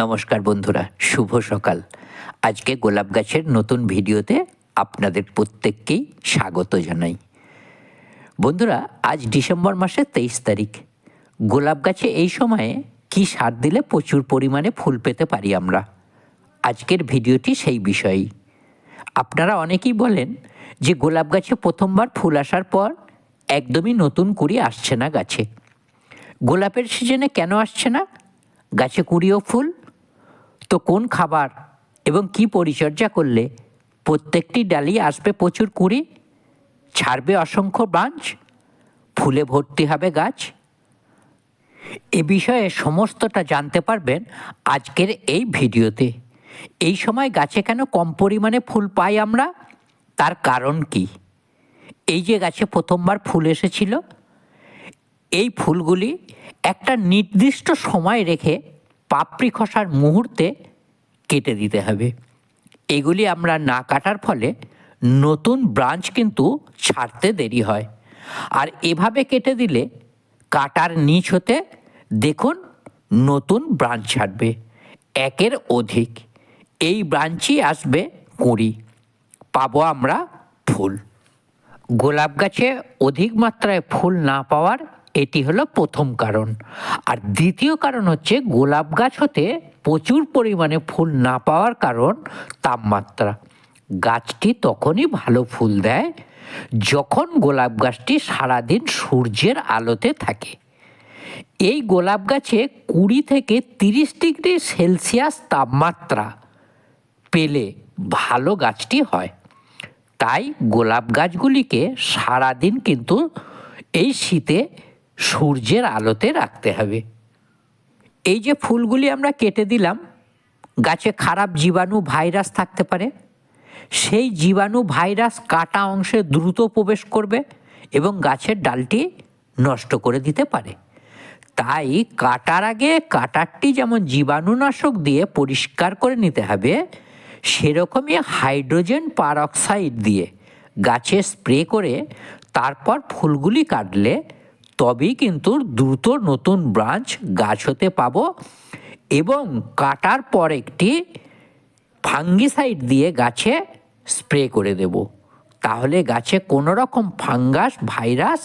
নমস্কার বন্ধুরা, শুভ সকাল। আজকে গোলাপ গাছের নতুন ভিডিওতে আপনাদের প্রত্যেককেই স্বাগত জানাই। বন্ধুরা, আজ ডিসেম্বর মাসের তেইশ তারিখ। গোলাপ গাছে এই সময়ে কি সার দিলে প্রচুর পরিমাণে ফুল পেতে পারি আমরা? আজকের ভিডিওটি সেই বিষয়েই। আপনারা অনেকেই বলেন যে গোলাপ গাছে প্রথমবার ফুল আসার পর একদমই নতুন কুড়ি আসছে না গাছে। গোলাপের সিজনে কেন আসছে না? গাছে কুড়ি ও ফুল তো কোন খাবার এবং কি পরিচর্যা করলে প্রত্যেকটি ডালি আসবে প্রচুর কুড়ি? ছাড়বে অসংখ্য ব্রাঞ্চ? ফুলে ভর্তি হবে গাছ? এ বিষয়ে সমস্তটা জানতে পারবেন আজকের এই ভিডিওতে। এই সময় গাছে কেন কম পরিমাণে ফুল পাই আমরা? তার কারণ কি? এই যে গাছে প্রথমবার ফুল এসেছিল, এই ফুলগুলি একটা নির্দিষ্ট সময় রেখে পাপড়ি খসার মুহূর্তে কেটে দিতে হবে। এগুলি আমরা না কাটার ফলে নতুন ব্রাঞ্চ কিন্তু ছাড়তে দেরি হয়। আর এভাবে কেটে দিলে কাটার নিচ হতে দেখুন নতুন ব্রাঞ্চ ছাড়বে, একের অধিক। এই ব্রাঞ্চই আসবে কুঁড়ি, পাবো আমরা ফুল। গোলাপ গাছে অধিক মাত্রায় ফুল না পাওয়ার এটি হলো প্রথম কারণ। আর দ্বিতীয় কারণ হচ্ছে গোলাপ গাছ হতে প্রচুর পরিমাণে ফুল না পাওয়ার কারণ তাপমাত্রা। গাছটি তখনই ভালো ফুল দেয় যখন গোলাপ গাছটি সারাদিন সূর্যের আলোতে থাকে। এই গোলাপ গাছে কুড়ি থেকে তিরিশ ডিগ্রি সেলসিয়াস তাপমাত্রা পেলে ভালো গাছটি হয়। তাই গোলাপ গাছগুলিকে সারাদিন কিন্তু এই শীতে সূর্যের আলোতে রাখতে হবে। এই যে ফুলগুলি আমরা কেটে দিলাম, গাছে খারাপ জীবাণু ভাইরাস থাকতে পারে। সেই জীবাণু ভাইরাস কাটা অংশে দ্রুত প্রবেশ করবে এবং গাছের ডালটি নষ্ট করে দিতে পারে। তাই কাটার আগে কাটারটি যেমন জীবাণুনাশক দিয়ে পরিষ্কার করে নিতে হবে, সেরকমই হাইড্রোজেন পারঅক্সাইড দিয়ে গাছে স্প্রে করে তারপর ফুলগুলি কাটলে তবেই কিন্তু দ্রুত নতুন ব্রাঞ্চ গাছ হতে পাব এবং কাটার পর একটি ফাঙ্গিসাইড দিয়ে গাছে স্প্রে করে দেব। তাহলে গাছে কোনো রকম ফাঙ্গাস, ভাইরাস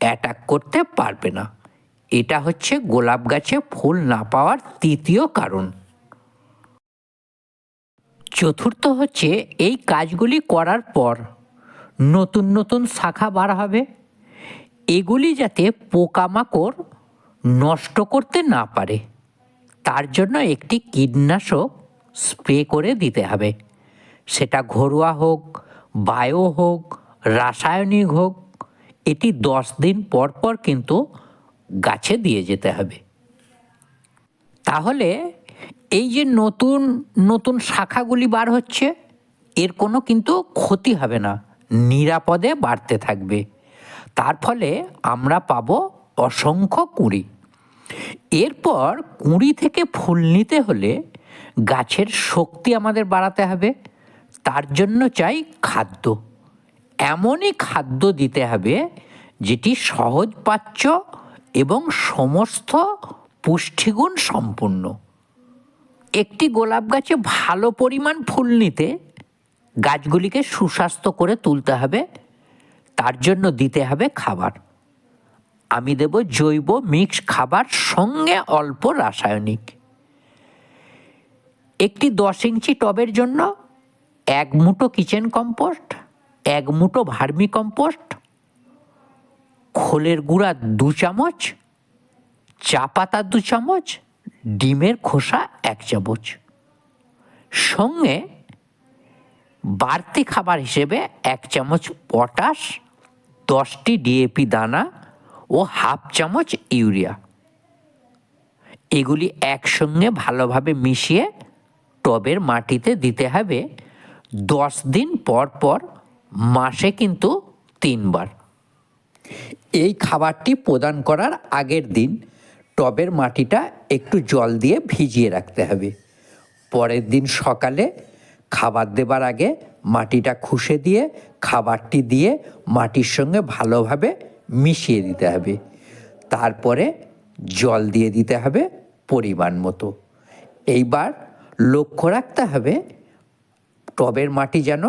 অ্যাটাক করতে পারবে না। এটা হচ্ছে গোলাপ গাছে ফুল না পাওয়ার তৃতীয় কারণ। চতুর্থ হচ্ছে এই কাজগুলি করার পর নতুন নতুন শাখা বার হবে। এগুলি যাতে পোকামাকড় নষ্ট করতে না পারে, তার জন্য একটি কীটনাশক স্প্রে করে দিতে হবে। সেটা ঘরোয়া হোক, বায়ো হোক, রাসায়নিক হোক, এটি দশ দিন পর পর কিন্তু গাছে দিয়ে যেতে হবে। তাহলে এই যে নতুন নতুন শাখাগুলি বার হচ্ছে, এর কোনো কিন্তু ক্ষতি হবে না, নিরাপদে বাড়তে থাকবে। তার ফলে আমরা পাবো অসংখ্য কুঁড়ি। এরপর কুঁড়ি থেকে ফুল নিতে হলে গাছের শক্তি আমাদের বাড়াতে হবে। তার জন্য চাই খাদ্য। এমনই খাদ্য দিতে হবে যেটি সহজ পাচ্য এবং সমস্ত পুষ্টিগুণ সম্পূর্ণ। একটি গোলাপ গাছে ভালো পরিমাণ ফুল নিতে গাছগুলিকে সুস্বাস্থ্য করে তুলতে হবে। তার জন্য দিতে হবে খাবার। আমি দেব জৈব মিক্স খাবার সঙ্গে অল্প রাসায়নিক। একটি দশ ইঞ্চি টবের জন্য এক মুঠো কিচেন কম্পোস্ট, এক মুঠো ভার্মি কম্পোস্ট, খোলের গুঁড়া দু চামচ, চা পাতা দু চামচ, ডিমের খোসা এক চামচ। সঙ্গে বাড়তি খাবার হিসেবে এক চামচ পটাশ দশটি ডিএপি দানা ও হাফ চামচ ইউরিয়া। এগুলি একসঙ্গে ভালোভাবে মিশিয়ে টবের মাটিতে দিতে হবে। দশ দিন পর পর, মাসে কিন্তু তিনবার। এই খাবারটি প্রদান করার আগের দিন টবের মাটিটা একটু জল দিয়ে ভিজিয়ে রাখতে হবে। পরের দিন সকালে খাবার দেবার আগে মাটিটা খুশে দিয়ে, খাবারটি দিয়ে মাটির সঙ্গে ভালোভাবে মিশিয়ে দিতে হবে। তারপরে জল দিয়ে দিতে হবে পরিমাণ মতো। এইবার লক্ষ্য রাখতে হবে, টবের মাটি যেন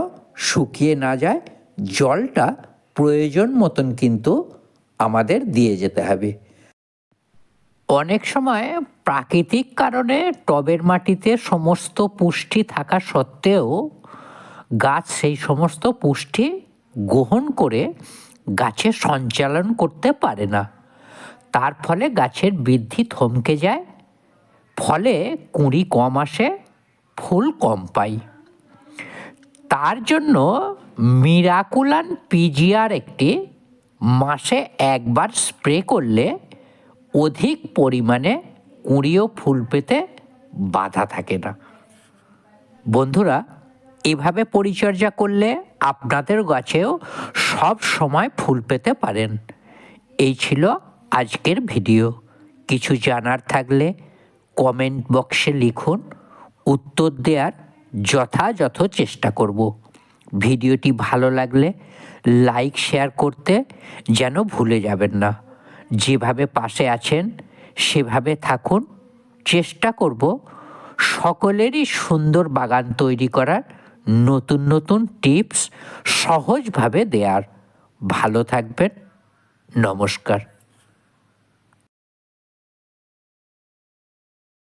শুকিয়ে না যায়, জলটা প্রয়োজন মতন কিন্তু আমাদের দিয়ে যেতে হবে। অনেক সময় প্রাকৃতিক কারণে টবের মাটিতে সমস্ত পুষ্টি থাকা সত্ত্বেও গাছ সেই সমস্ত পুষ্টি গ্রহণ করে গাছের সঞ্চালন করতে পারে না। তার ফলে গাছের বৃদ্ধি থমকে যায়, ফলে কুঁড়ি কম আসে, ফুল কম পাই। তার জন্য মিরাকুলান পিজিআর একটি মাসে একবার স্প্রে করলে অধিক পরিমাণে কুঁড়িও ফুল পেতে বাধা থাকে না। বন্ধুরা এভাবে পরিচর্যা করলে আপনাদের গাছেও সব সময় ফুল পেতে পারেন। এই ছিল আজকের ভিডিও। কিছু জানার থাকলে কমেন্ট বক্সে লিখুন। উত্তর দেওয়ার যথাযথ চেষ্টা করব। ভিডিওটি ভালো লাগলে লাইক, শেয়ার করতে যেন ভুলে যাবেন না। যেভাবে পাশে আছেন, সেভাবে থাকুন। চেষ্টা করব সকলেরই সুন্দর বাগান তৈরি করার নতুন নতুন টিপস সহজভাবে দেয়ার। ভালো থাকবেন। নমস্কার।